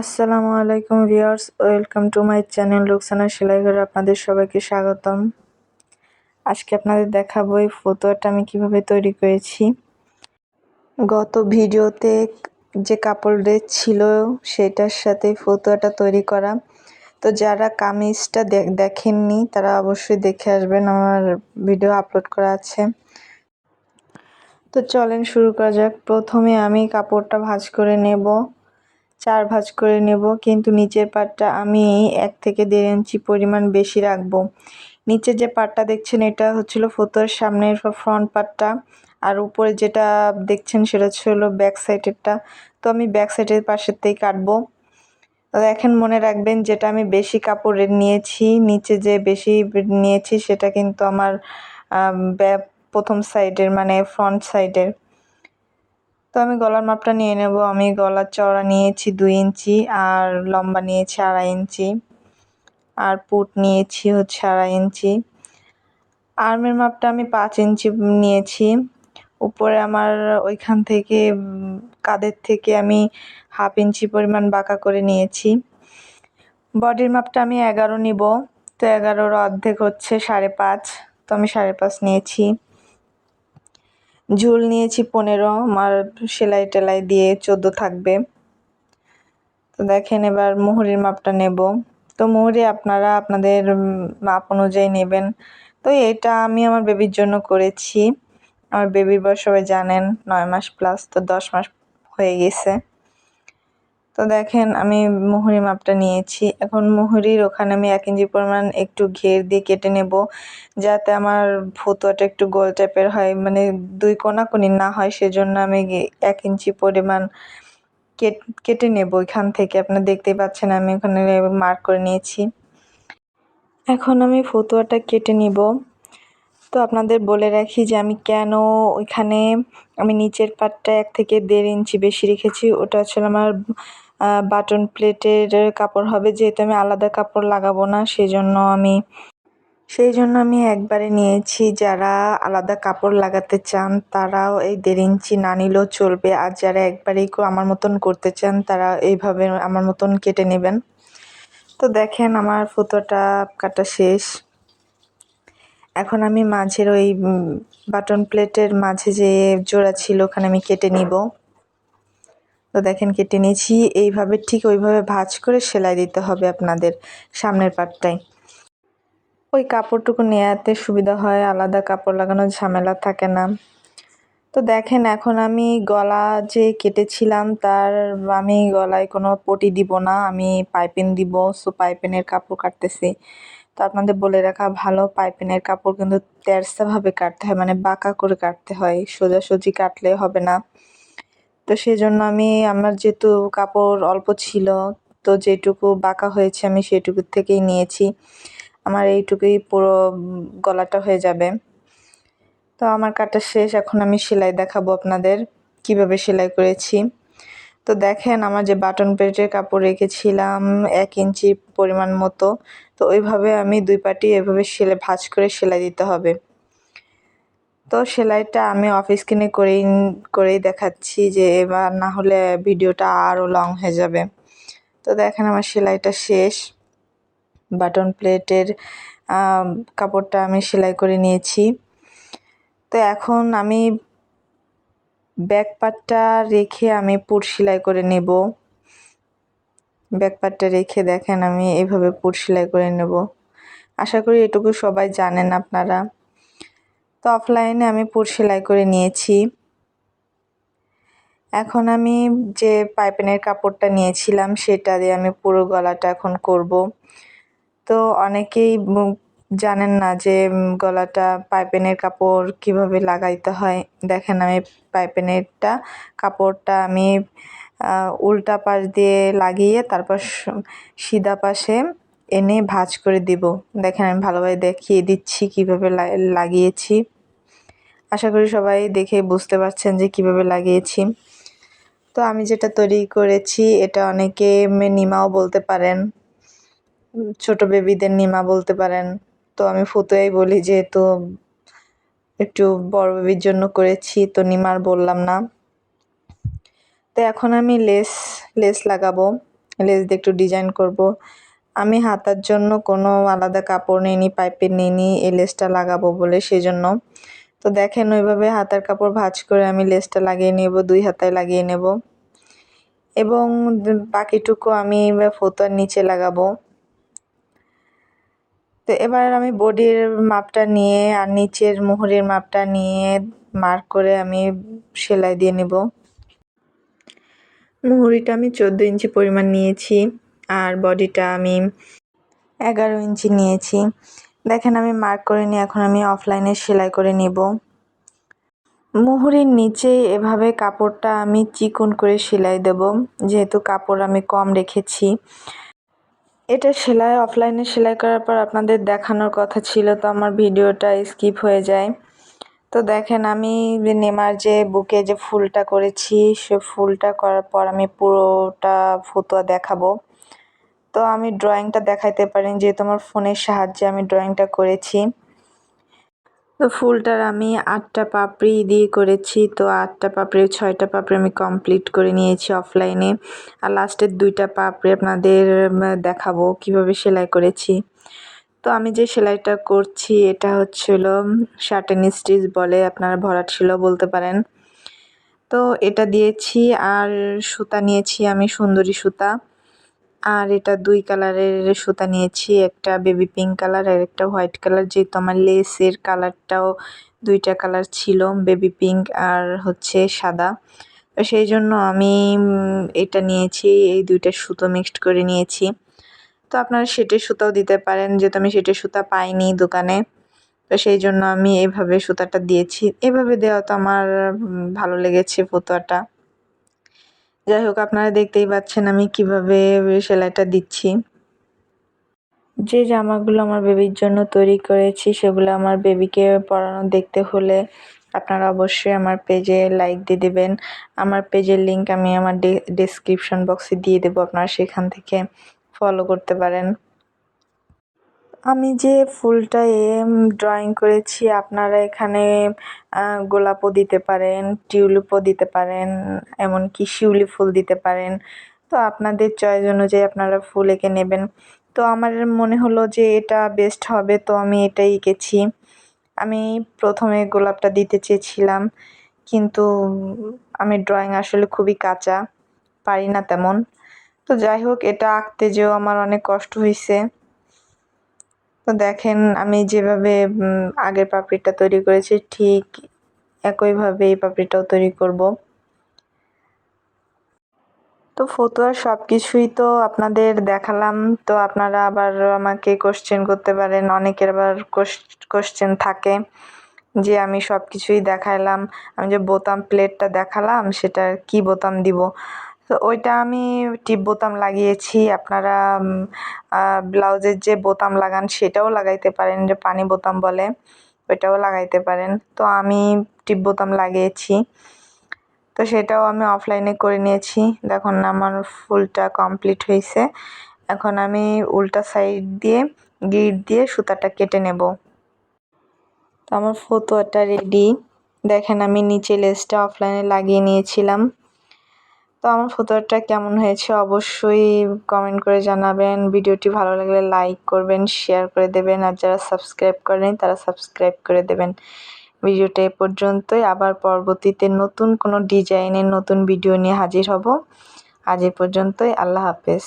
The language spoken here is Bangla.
আসসালামু আলাইকুম viewers, welcome to my channel Ruksana সেলাই ঘরে আপনাদের সবাইকে স্বাগতম। আজকে আপনাদের দেখাবো এই ফটোটা আমি কীভাবে তৈরি করেছি। গত ভিডিওতে যে কাপড় ছিল, সেটার সাথে ফটোটা তৈরি করা। তো যারা কামিজটা দেখেননি, তারা অবশ্যই দেখে আসবেন, আমার ভিডিও আপলোড করা আছে। তো চলেন শুরু করা যাক। প্রথমে আমি কাপড়টা ভাঁজ করে নেব। চার ভাঁজ করে নেব, কিন্তু নিচের পাটটা আমি এক থেকে দেড় ইঞ্চি পরিমাণ বেশি রাখব। নিচে যে পাটটা দেখছেন, এটা হচ্ছিল ফোতোর সামনের ফ্রন্ট পাটটা, আর উপরে যেটা দেখছেন, সেটা ছিল ব্যাক সাইডেরটা তো আমি ব্যাক সাইডের পাশেরতেই কাটবো। এখন মনে রাখবেন, যেটা আমি বেশি কাপড়ের নিয়েছি, নিচে যে বেশি নিয়েছি, সেটা কিন্তু আমার প্রথম সাইডের মানে ফ্রন্ট সাইডের তো আমি গলার মাপটা নিয়ে নেব। আমি গলার চওড়া নিয়েছি দুই ইঞ্চি আর লম্বা নিয়েছি আড়াই ইঞ্চি। আর পুট নিয়েছি হচ্ছে আড়াই ইঞ্চি। আর্মের মাপটা আমি পাঁচ ইঞ্চি নিয়েছি। উপরে আমার ওইখান থেকে কাদের থেকে আমি হাফ ইঞ্চি পরিমাণ বাঁকা করে নিয়েছি। বডির মাপটা আমি এগারো নিব। তো এগারোর অর্ধেক হচ্ছে সাড়ে পাঁচ। তো আমি সাড়ে পাঁচ নিয়েছি। ঝুল নিয়েছি পনেরো, আমার সেলাই টেলাই দিয়ে চোদ্দ থাকবে। তো দেখেন এবার মুহুরির মাপটা নেব। তো মুহুরি, আপনারা আপনাদের মাপ অনুযায়ী নেবেন। তো এটা আমি আমার বেবির জন্য করেছি। আমার বেবির বয়স সবাই জানেন, নয় মাস প্লাস তো দশ মাস হয়ে গেছে। তো দেখেন, আমি মুহুরি মাপটা নিয়েছি। এখন মুহুরির ওখানে আমি এক ইঞ্চি পরিমাণ একটু ঘের দিয়ে কেটে নেব, যাতে আমার ফতুয়াটা একটু গোল টাইপের হয়। মানে দুই কোনাকুনি না হয়, সেজন্য আমি এক ইঞ্চি পরিমাণ কেটে নেব ওইখান থেকে। আপনারা দেখতেই পাচ্ছেন, আমি ওখানে মার্ক করে নিয়েছি। এখন আমি ফতুয়াটা কেটে নিব। তো আপনাদের বলে রাখি যে, আমি কেন ওইখানে আমি নিচের পাটটা এক থেকে দেড় ইঞ্চি বেশি রেখেছি, ওটা হচ্ছে আমার বাটন প্লেটের কাপড় হবে, যেহেতু আমি আলাদা কাপড় লাগাবো না সেই জন্য আমি সেই জন্য আমি একবারে নিয়েছি। যারা আলাদা কাপড় লাগাতে চান, তারাও এই দেড় ইঞ্চি না নিলেও চলবে। আর যারা একবারেই আমার মতন করতে চান, তারা এইভাবে আমার মতন কেটে নেবেন। তো দেখেন, আমার ফুতোটা কাটা শেষ। এখন আমি মাঝের ওই বাটন প্লেটের মাঝে যে জোড়া ছিল, ওখানে আমি কেটে নিব। তো দেখেন কেটে নিয়েছি। এইভাবে ঠিক ওইভাবে ভাজ করে সেলাই দিতে হবে আপনাদের সামনের পাটটায়। ওই কাপড়টুকু নেওয়াতে সুবিধা হয়, আলাদা কাপড় লাগানোর ঝামেলা থাকে না। তো দেখেন এখন আমি গলা যে কেটেছিলাম তার আমি গলায় কোনো পটি দিব না, আমি পাইপিন দিব। সো পাইপিনের কাপড় কাটতেছি। তো আপনাদের বলে রাখা ভালো, পাইপিনের কাপড় কিন্তু তেরসাভাবে কাটতে হয় মানে বাঁকা করে কাটতে হয়। সোজাসুজি কাটলে হবে না। তো সেই জন্য আমি, আমার যেহেতু কাপড় অল্প ছিল, তো যেটুকু বাঁকা হয়েছে আমি সেটুকু থেকেই নিয়েছি। আমার এইটুকুই পুরো গলাটা হয়ে যাবে। তো আমার কাটা শেষ, এখন আমি সেলাই দেখাবো আপনাদের কীভাবে সেলাই করেছি। তো দেখেন, আমার যে বাটন প্লেটের কাপড় রেখেছিলাম এক ইঞ্চি পরিমাণ মতো, তো ওইভাবে আমি দুই পাটি এভাবে সেলাই ভাঁজ করে সেলাই দিতে হবে। তো সেলাইটা আমি অফিস কিনে করেই করেই দেখাচ্ছি যে এবার না হলে ভিডিওটা আরও লং হয়ে যাবে। তো দেখেন আমার সেলাইটা শেষ। বাটন প্লেটের কাপড়টা আমি সেলাই করে নিয়েছি। তো এখন আমি ব্যাক পার্টটা রেখে আমি পুট সেলাই করে নেব। ব্যাক পার্টটা রেখে দেখেন আমি এইভাবে পুট সেলাই করে নেব। আশা করি এটুকু সবাই জানেন আপনারা। তো অফলাইনে আমি পুট সেলাই করে নিয়েছি। এখন আমি যে পাইপেনের কাপড়টা নিয়েছিলাম, সেটা দিয়ে আমি পুরো গলাটা এখন করব। তো অনেকেই জানেন না যে গলাটা পাইপেনের কাপড় কীভাবে লাগাইতে হয়। দেখেন আমি পাইপেনেরটা কাপড়টা আমি উল্টা পাশ দিয়ে লাগিয়ে তারপর সিধা পাশে এনে ভাঁজ করে দিব। দেখেন আমি ভালোভাবে দেখিয়ে দিচ্ছি কীভাবে লাগিয়েছি। আশা করি সবাই দেখে বুঝতে পারছেন যে কীভাবে লাগিয়েছি। তো আমি যেটা তৈরি করেছি, এটা অনেকে নিমাও বলতে পারেন, ছোট বেবিদের নিমা বলতে পারেন। তো আমি ফতুয়াই বলি যেহেতু একটু বড় বেবির জন্য করেছি, তো নিমার বললাম না। তো এখন আমি লেস লেস লাগাবো, লেস দিয়ে একটু ডিজাইন করব। আমি হাতার জন্য কোনো আলাদা কাপড় নিইনি, পাইপের নিইনি, এই লেসটা লাগাবো বলে সেজন্য। তো দেখেন, ওইভাবে হাতার কাপড় ভাঁজ করে আমি লেসটা লাগিয়ে নেব, দুই হাতায় লাগিয়ে নেব। এবং বাকিটুকু আমি ফোতার নিচে লাগাবো। তো এবার আমি বডির মাপটা নিয়ে আর নিচের মোহরের মাপটা নিয়ে মার্ক করে আমি সেলাই দিয়ে নেব। মুহুরিটা আমি চোদ্দ ইঞ্চি পরিমাণ নিয়েছি আর বডিটা আমি এগারো ইঞ্চি নিয়েছি। দেখেন, আমি মার্ক করে নিই এখন আমি অফলাইনে সেলাই করে নিব। মুহুরির নিচে এভাবে কাপড়টা আমি চিকন করে সেলাই দেব, যেহেতু কাপড় আমি কম রেখেছি। এটা সেলাই অফলাইনে সেলাই করার পর আপনাদের দেখানোর কথা ছিল, তো আমার ভিডিওটা স্কিপ হয়ে যায়। তো দেখেন, আমি নেমার যে বুকে যে ফুলটা করেছি, সে ফুলটা করার পর আমি পুরোটা ফতুয়া দেখাবো। তো আমি ড্রয়িংটা দেখাইতে পারি, যেহেতু আমার ফোনের সাহায্যে আমি ড্রয়িংটা করেছি। তো ফুলটার আমি আটটা পাপড়ি দিয়ে করেছি, তো আটটা পাপড়ি, ছয়টা পাপড়ি আমি কমপ্লিট করে নিয়েছি অফলাইনে আর লাস্টের দুইটা পাপড়ি আপনাদের দেখাবো কীভাবে সেলাই করেছি। তো আমি যে সেলাইটা করছি, এটা হচ্ছিল শার্টেন স্টিচ বলে আপনারা ভরাট ছিল বলতে পারেন। তো এটা দিয়েছি, আর সুতা নিয়েছি আমি সুন্দরী সুতা। আর এটা দুই কালারের সুতা নিয়েছি, একটা বেবি পিঙ্ক কালার আর একটা হোয়াইট কালার যেহেতু আমার লেসের কালারটাও দুইটা কালার ছিল বেবি পিঙ্ক আর হচ্ছে সাদা। তো সেই জন্য আমি এটা নিয়েছি, এই দুইটা সুতো মিক্সড করে নিয়েছি। তো আপনারা সেটের সুতাও দিতে পারেন, যেহেতু আমি সেটের সুতা পাইনি দোকানে। তো সেই জন্য আমি এভাবে সুতাটা দিয়েছি। এভাবে দেওয়া তো আমার ভালো লেগেছে ফতোয়াটা। যাই হোক, আপনারা দেখতেই পাচ্ছেন আমি কীভাবে সেলাইটা দিচ্ছি। যে জামাগুলো আমার বেবির জন্য তৈরি করেছি, সেগুলো আমার বেবিকে পরানো দেখতে হলে আপনারা অবশ্যই আমার পেজে লাইক দিয়ে দেবেন। আমার পেজের লিঙ্ক আমি আমার ডিসক্রিপশন বক্সে দিয়ে দেবো, আপনারা সেখান থেকে ফলো করতে পারেন। আমি যে ফুলটা ড্রয়িং করেছি, আপনারা এখানে গোলাপও দিতে পারেন, টিউলিপও দিতে পারেন, এমনকি শিউলি ফুল দিতে পারেন। তো আপনাদের চয়েস অনুযায়ী আপনারা ফুল এঁকে নেবেন। তো আমার মনে হলো যে এটা বেস্ট হবে, তো আমি এটাই এঁকেছি। আমি প্রথমে গোলাপটা দিতে চেয়েছিলাম, কিন্তু আমি ড্রয়িং আসলে খুবই কাঁচা, পারি না তেমন। তো যাই হোক, এটা আঁকতে যেও আমার অনেক কষ্ট হয়েছে তো দেখেন, আমি যেভাবে আগের পাপড়িটা তৈরি করেছি, ঠিক একইভাবে এই পাপড়িটাও তৈরি করব। তো ফতুয়ার সব কিছুই তো আপনাদের দেখালাম, তো আপনারা আবার আমাকে কোশ্চেন করতে পারেন, অনেকের আবার কোশ্চেন থাকে যে আমি সব কিছুই দেখাইলাম, আমি যে বোতাম প্লেটটা দেখালাম সেটা কি বোতাম দিব? তো ওইটা আমি টিপ বোতাম লাগিয়েছি। আপনারা ব্লাউজের যে বোতাম লাগান সেটাও লাগাইতে পারেন, যে পানি বোতাম বলে, ওইটাও লাগাইতে পারেন। তো আমি টিপ বোতাম লাগিয়েছি। তো সেটাও আমি অফলাইনে করে নিয়েছি। দেখুন, আমার ফুলটা কমপ্লিট হয়েছে এখন আমি উল্টা সাইড দিয়ে গিট দিয়ে সুতাটা কেটে নেব। তো আমার ফতোয়াটা রেডি দেখেন, আমি নিচে লেসটা অফলাইনে লাগিয়ে নিয়েছিলাম। তো আমার ফটোটা কেমন হয়েছে অবশ্যই কমেন্ট করে জানাবেন। ভিডিওটি ভালো লাগলে লাইক করবেন শেয়ার করে দেবেন, আর যারা সাবস্ক্রাইব করেন তারা সাবস্ক্রাইব করে দেবেন। ভিডিওটা এ পর্যন্তই, আবার পরবর্তীতে নতুন কোনো ডিজাইনের নতুন ভিডিও নিয়ে হাজির হব। আজ এ পর্যন্তই, আল্লাহ হাফেজ।